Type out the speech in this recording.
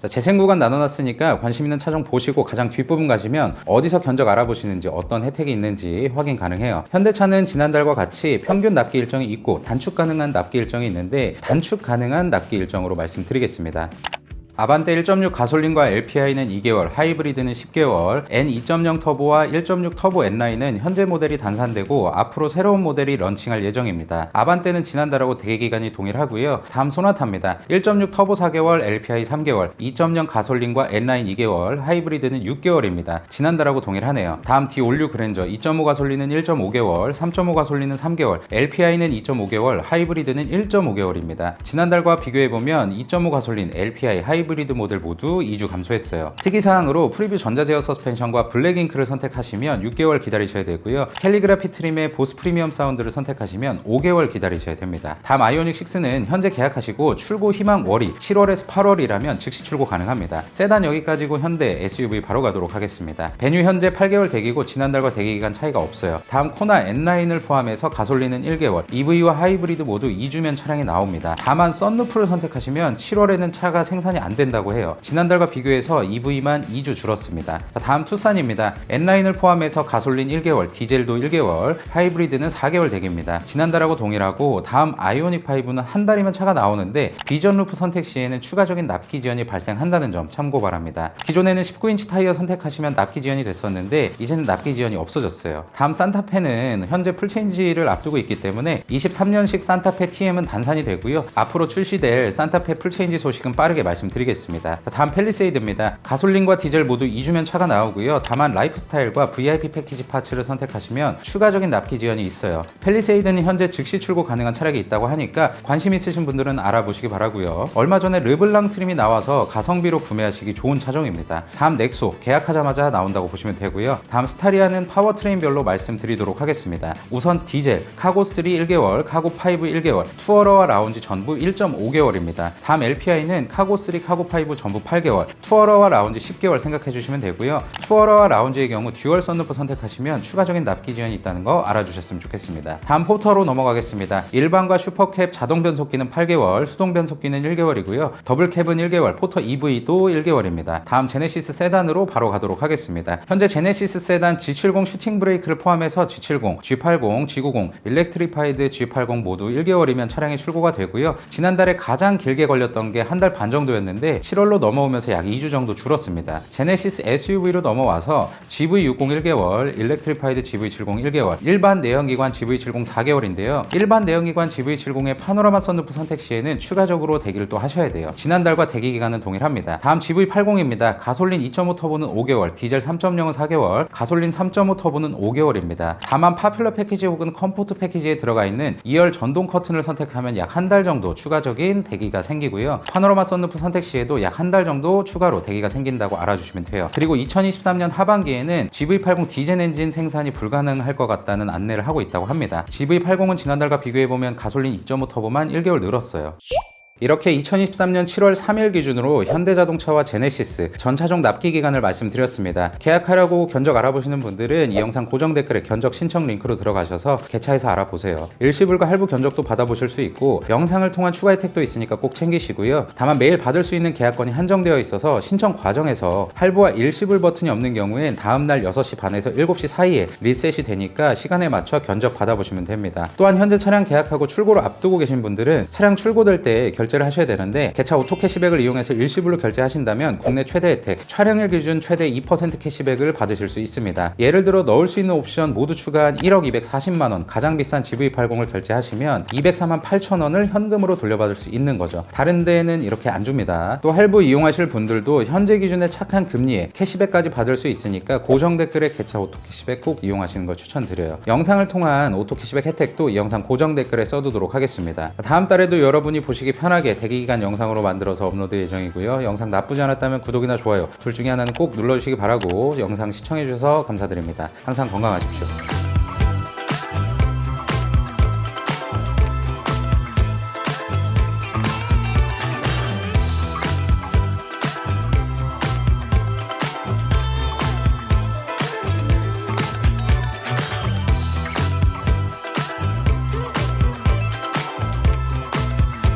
자, 재생 구간 나눠놨으니까 관심 있는 차종 보시고 가장 뒷부분 가시면 어디서 견적 알아보시는지 어떤 혜택이 있는지 확인 가능해요. 현대차는 지난달과 같이 평균 납기 일정이 있고 단축 가능한 납기 일정이 있는데 단축 가능한 납기 일정으로 말씀드리겠습니다. 아반떼 1.6 가솔린과 LPI는 2개월, 하이브리드는 10개월, N2.0 터보와 1.6 터보 N라인은 현재 모델이 단산되고 앞으로 새로운 모델이 런칭할 예정입니다. 아반떼는 지난달하고 대기 기간이 동일하고요. 다음 소나타입니다. 1.6 터보 4개월, LPI 3개월, 2.0 가솔린과 N라인 2개월, 하이브리드는 6개월입니다. 지난달하고 동일하네요. 다음 디올류 그랜저 2.5 가솔린은 1.5개월, 3.5 가솔린은 3개월, LPI는 2.5개월, 하이브리드는 1.5개월입니다. 지난달과 비교해보면 2.5 가솔린, LPI, 하이브리드 모델 모두 2주 감소했어요. 특이사항으로 프리뷰 전자제어 서스펜션과 블랙잉크를 선택하시면 6개월 기다리셔야 되고요. 캘리그라피 트림의 보스 프리미엄 사운드를 선택하시면 5개월 기다리셔야 됩니다. 다음 아이오닉 6는 현재 계약하시고 출고 희망 월이 7월에서 8월이라면 즉시 출고 가능합니다. 세단 여기까지고 현대 SUV 바로 가도록 하겠습니다. 베뉴 현재 8개월 대기고 지난달과 대기 기간 차이가 없어요. 다음 코나 N9을 포함해서 가솔린은 1개월, EV와 하이브리드 모두 2주면 차량이 나옵니다. 다만 썬루프를 선택하시면 7월에는 차가 생산이 안 된다고 해요. 지난달과 비교해서 EV만 2주 줄었습니다. 자, 다음 투싼입니다. N9을 포함해서 가솔린 1개월, 디젤도 1개월, 하이브리드는 4개월 대기입니다. 지난달하고 동일하고 다음 아이오닉 5는 한 달이면 차가 나오는데 비전 루프 선택 시에는 추가적인 납기 지연이 발생한다는 점 참고 바랍니다. 기존에는 19인치 타이어 선택하시면 납기 지연이 됐었는데 이제는 납기 지연이 없어졌어요. 다음 산타페는 현재 풀체인지를 앞두고 있기 때문에 23년식 산타페 TM은 단산이 되고요. 앞으로 출시될 산타페 풀체인지 소식은 빠르게 말씀드 리겠습니다. 자, 다음 펠리세이드입니다. 가솔린과 디젤 모두 2주면 차가 나오고요. 다만 라이프스타일과 VIP 패키지 파츠를 선택하시면 추가적인 납기 지연이 있어요. 펠리세이드는 현재 즉시 출고 가능한 차량이 있다고 하니까 관심 있으신 분들은 알아보시기 바라고요. 얼마 전에 르블랑 트림이 나와서 가성비로 구매하시기 좋은 차종입니다. 다음 넥소 계약하자마자 나온다고 보시면 되고요. 다음 스타리아는 파워트레인별로 말씀드리도록 하겠습니다. 우선 디젤 카고3 1개월, 카고5 1개월, 투어러와 라운지 전부 1.5개월입니다. 다음 LPI는 카고3, 카고5 전부 8개월, 투어러와 라운지 10개월 생각해 주시면 되고요. 투어러와 라운지의 경우 듀얼 썬루프 선택하시면 추가적인 납기 지연이 있다는 거 알아주셨으면 좋겠습니다. 다음 포터로 넘어가겠습니다. 일반과 슈퍼캡 자동 변속기는 8개월, 수동 변속기는 1개월이고요. 더블캡은 1개월, 포터 EV도 1개월입니다. 다음 제네시스 세단으로 바로 가도록 하겠습니다. 현재 제네시스 세단 G70 슈팅 브레이크를 포함해서 G70, G80, G90, 일렉트리파이드 G80 모두 1개월이면 차량이 출고가 되고요. 지난달에 가장 길게 걸렸던 게 한 달 반 정도였는데 7월로 넘어오면서 약 2주 정도 줄었습니다. 제네시스 SUV로 넘어와서 GV60 1개월, 일렉트리파이드 GV70 1개월, 일반 내연기관 GV70 4개월인데요. 일반 내연기관 GV70의 파노라마 썬루프 선택 시에는 추가적으로 대기를 또 하셔야 돼요. 지난달과 대기 기간은 동일합니다. 다음 GV80입니다. 가솔린 2.5 터보는 5개월, 디젤 3.0은 4개월, 가솔린 3.5 터보는 5개월입니다. 다만 파퓰러 패키지 혹은 컴포트 패키지에 들어가 있는 2열 전동 커튼을 선택하면 약 한 달 정도 추가적인 대기가 생기고요. 파노라마 썬루프 선택 시 에도 약 한 달 정도 추가로 대기가 생긴다고 알아주시면 돼요. 그리고 2023년 하반기에는 GV80 디젤 엔진 생산이 불가능할 것 같다는 안내를 하고 있다고 합니다. GV80은 지난달과 비교해보면 가솔린 2.5 터보만 1개월 늘었어요. 이렇게 2023년 7월 3일 기준으로 현대자동차와 제네시스 전차종 납기 기간을 말씀드렸습니다. 계약하려고 견적 알아보시는 분들은 이 영상 고정 댓글에 견적 신청 링크로 들어가셔서 개차에서 알아보세요. 일시불과 할부 견적도 받아보실 수 있고 영상을 통한 추가 혜택도 있으니까 꼭 챙기시고요. 다만 매일 받을 수 있는 계약건이 한정되어 있어서 신청 과정에서 할부와 일시불 버튼이 없는 경우엔 다음날 6시 반에서 7시 사이에 리셋이 되니까 시간에 맞춰 견적 받아보시면 됩니다. 또한 현재 차량 계약하고 출고를 앞두고 계신 분들은 차량 출고될 때 결제 를 하셔야 되는데 개차 오토 캐시백을 이용해서 일시불로 결제하신다면 국내 최대 혜택 촬영일 기준 최대 2% 캐시백을 받으실 수 있습니다. 예를 들어 넣을 수 있는 옵션 모두 추가한 1억 240만 원 가장 비싼 GV80을 결제하시면 204만 8천 원을 현금으로 돌려받을 수 있는 거죠. 다른 데는 이렇게 안 줍니다. 또 할부 이용하실 분들도 현재 기준의 착한 금리에 캐시백까지 받을 수 있으니까 고정 댓글에 개차 오토 캐시백 꼭 이용하시는 걸 추천드려요. 영상을 통한 오토 캐시백 혜택도 이 영상 고정 댓글에 써두도록 하겠습니다. 다음 달에도 여러분이 보시기 편하게 대기기간 영상으로 만들어서 업로드 예정이고요. 영상 나쁘지 않았다면 구독이나 좋아요 둘 중에 하나는 꼭 눌러주시기 바라고 영상 시청해주셔서 감사드립니다. 항상 건강하십시오.